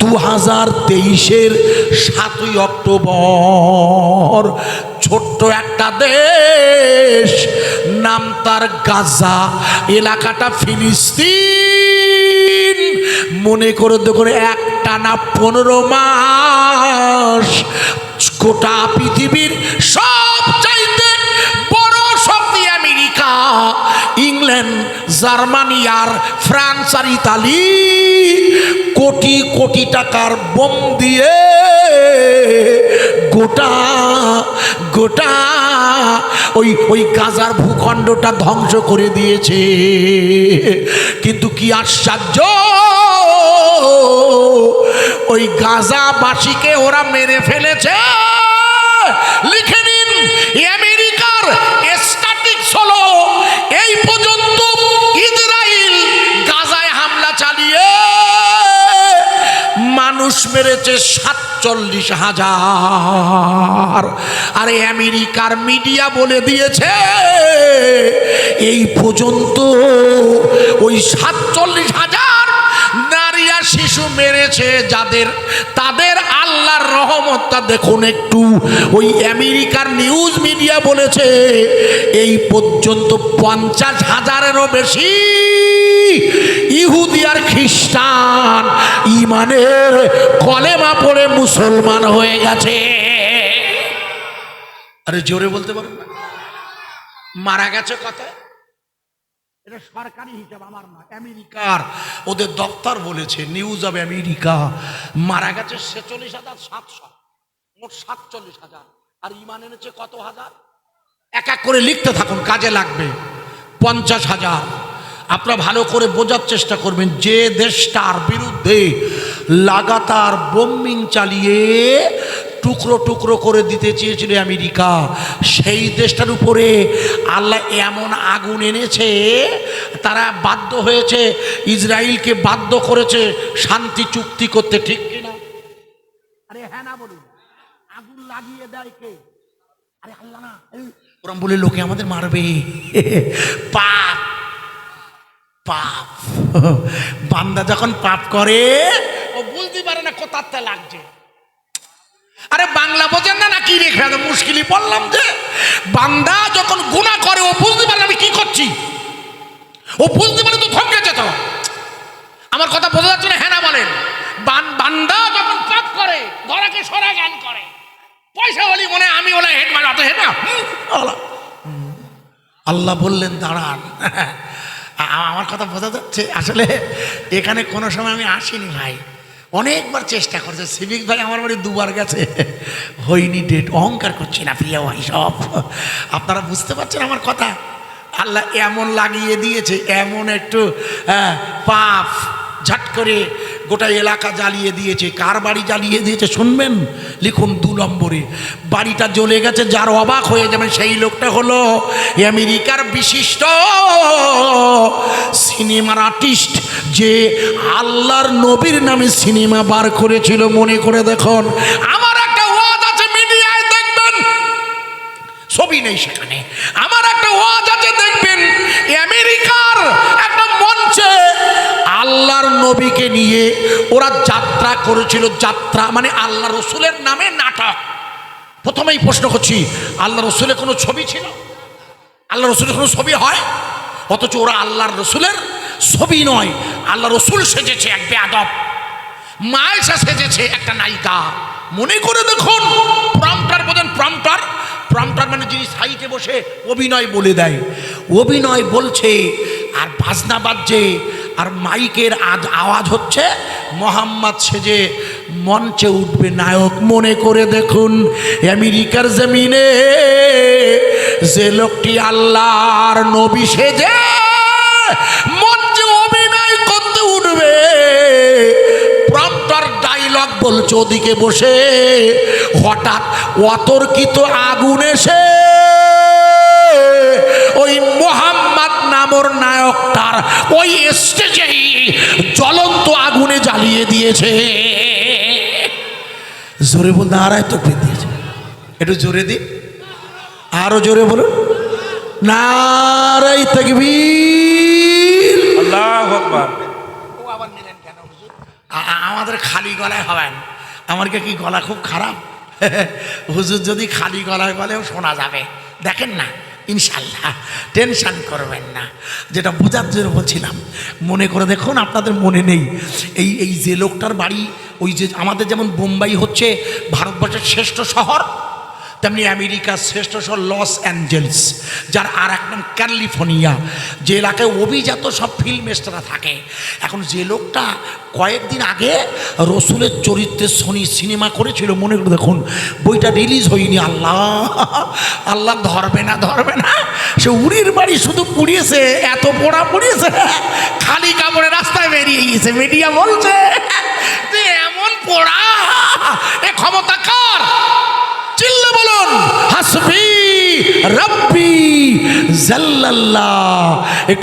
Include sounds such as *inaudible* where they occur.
দু হাজার তেইশের সাতই অক্টোবর। ছোট্ট একটা দেশ, নাম তার গাজা। এলাকাটা ফিলিস্তিন। মনে করে দেখুন একটা না পনেরো মাস গোটা পৃথিবীর সব চাইতে বড় শক্তি আমেরিকা, ইংল্যান্ড, জার্মানি আর ফ্রান্স আর ইতালি। কোটি কোটি টাকার বোম দিয়ে গোটা গোটা ওই ওই গাজার ভূখণ্ডটা ধ্বংস করে দিয়েছে। কিন্তু কি আশ্চর্য? ওই গাজাবাসীকে ওরা মেরে ফেলেছে। লিখে নিন মানুষ মেরেছে সাতচল্লিশ হাজার। আর আমেরিকার মিডিয়া বলে দিয়েছে, এই পর্যন্ত ওই সাতচল্লিশ হাজার নারী আর শিশু মেরেছে যাদের, তাদের আল্লাহর রহমতটা দেখুন একটু। ওই আমেরিকার নিউজ মিডিয়া বলেছে, এই পর্যন্ত পঞ্চাশ হাজারেরও বেশি ইহুদি আর খ্রিস্টান ইমানের কলেমা পড়ে মুসলমান হয়ে গেছে। আরে জোরে বলতে পারেন না মারা গেছে কথায়? এটা সরকারি আমার আমেরিকার। ওদের দপ্তর বলেছে নিউজ অব আমেরিকা মারা গেছে হাজার সাতশো। সাতচল্লিশ হাজার। আর কত হাজার? এক এক করে লিখতে থাকুন, কাজে লাগবে। পঞ্চাশ হাজার। আপনারা ভালো করে বোঝার চেষ্টা করবেন যে দেশটার বিরুদ্ধে লাগাতার বোম্বিং চালিয়ে টুকরো টুকরো করে দিতে চেয়েছিল আমেরিকা সেই দেশটার উপরে আল্লাহ এমন আগুন এনেছে তারা বাধ্য হয়েছে ইসরায়েলকে বাধ্য করেছে শান্তি চুক্তি করতে ঠিক কিনা? আরে হ্যাঁ না বলুন। আগুন লাগিয়ে দেয় কে? আরে আল্লাহ না ওরম বলে লোকে আমাদের মারবে। পাপ *laughs* *laughs* বান্দা যখন পাপ করে ও বুঝতে পারে না কোথাতে লাগছে। আরে বাংলা বোঝেন না না কি রেখে মুশকিলই বললাম যে? বান্দা যখন গুণা করে ও বুঝতে পারে আমি কি করছি। ও বুঝতে পারে তো থমকে যেত আমার কথা বোঝা যাচ্ছে না হ্যাঁ না বলেন। বান্দা যখন পাপ করে ধরাকে সরা জ্ঞান করে। পয়সা হলি মনে আমি ওলা হেড মারা তো হেড। আল্লাহ বললেন দাঁড়ান। আমার কথা বোঝা যাচ্ছে? আসলে এখানে কোনো সময় আমি আসিনি ভাই। অনেকবার চেষ্টা করছে। সিভিক ভাই আমার বাড়ি দুবার গেছে। হইনি ডেট অহংকার করছি না প্রিয় ভাই, সব। আপনারা বুঝতে পারছেন আমার কথা? আল্লাহ এমন লাগিয়ে দিয়েছে, এমন একটু পাফ ঝট করে গোটা এলাকা জ্বালিয়ে দিয়েছে, কার বাড়ি জ্বালিয়ে দিয়েছে শুনবেন? লিখুন দু নম্বরে, বাড়িটা জ্বলে গেছে, যার অবাক হয়ে যাবেন সেই লোকটা হলো আমেরিকার বিশিষ্ট সিনেমার আর্টিস্ট, যে আল্লাহর নবীর নামে সিনেমা বার করেছিল, মনে করে দেখুন। আমার একটা ওয়াজ আছে, মিডিয়ায় দেখবেন। ছবি নেই সেখানে। আল্লাহর নবীকে নিয়ে ওরা যাত্রা করেছিল, যাত্রা মানে আল্লাহ রসুলের নামে নাটক। প্রথমেই প্রশ্ন করছি, আল্লাহ রসুলের কোনো ছবি ছিল? আল্লাহ রসুলের কোনো ছবি হয়? অথচ ওরা আল্লাহর রসুলের ছবি নয়, আল্লাহ রসুল সেজেছে এক বেয়াদব মায়েশা সেজেছে একটা নায়িকা। মনে করে দেখুন প্রম্পটার বোঝেন প্রম্পটার প্রম্পটার মানে যিনি সাইটে বসে অভিনয় বলে দেয়। অভিনয় বলছে, আর বাজনা বাজছে আর মাইকের আজ আওয়াজ হচ্ছে, মোহাম্মদ সেজে মঞ্চে উঠবে নায়ক। মনে করে দেখুন, আমেরিকার জমিনে যে লোকটি আল্লাহর নবী সেজে মঞ্চে অভিনয় করতে উঠবে। প্রম্পটার ডাইলগ বলছে, ওদিকে বসে হঠাৎ অতর্কিত আগুন এসে ওই স্টেজেই জ্বলন্ত আগুনে জ্বালিয়ে দিয়েছে। জোরে বলতে আড়াই তো দিয়েছে। একটু জোরে দিন। আরও জোরে বলুন। নারাই তকবীর। আল্লাহ আকবার। ও আবার নিলেন কেন আমাদের খালি গলায় হবেন। আমার কি কি গলা খুব খারাপ? *laughs* হুজুর যদি খালি গলায় বলেও শোনা যাবে। দেখেন না। ইনশাল্লাহ টেনশান করবেন না। যেটা বোঝার জন্য বলছিলাম, মনে করে দেখুন, আপনাদের মনে নেই। এই এই যে লোকটার বাড়ি, ওই যে আমাদের যেমন বোম্বাই হচ্ছে, ভারতবর্ষের শ্রেষ্ঠ শহর তেমনি আমেরিকার শ্রেষ্ঠ শহর লস অ্যাঞ্জেলস, যার আর এক নাম ক্যালিফোর্নিয়া, যে এলাকায় অভিজাত সব ফিল্ম স্টাররা থাকে। এখন যে লোকটা কয়েকদিন আগে রসুলের চরিত্রে শনি সিনেমা করেছিল, মনে করে দেখুন, বইটা রিলিজ হয়নি, আল্লাহ আল্লাহ ধরবে না ধরবে না। সে উড়ির বাড়ি শুধু পুড়িয়েছে, এত পোড়া পুড়িয়েছে, খালি কাপড়ে রাস্তায় বেরিয়ে গিয়েছে মিডিয়া বলছে এমন পোড়া, এ ক্ষমতা কার চিল্লে বলুন হাসবি রব্বি জাল্লাল্লাহ।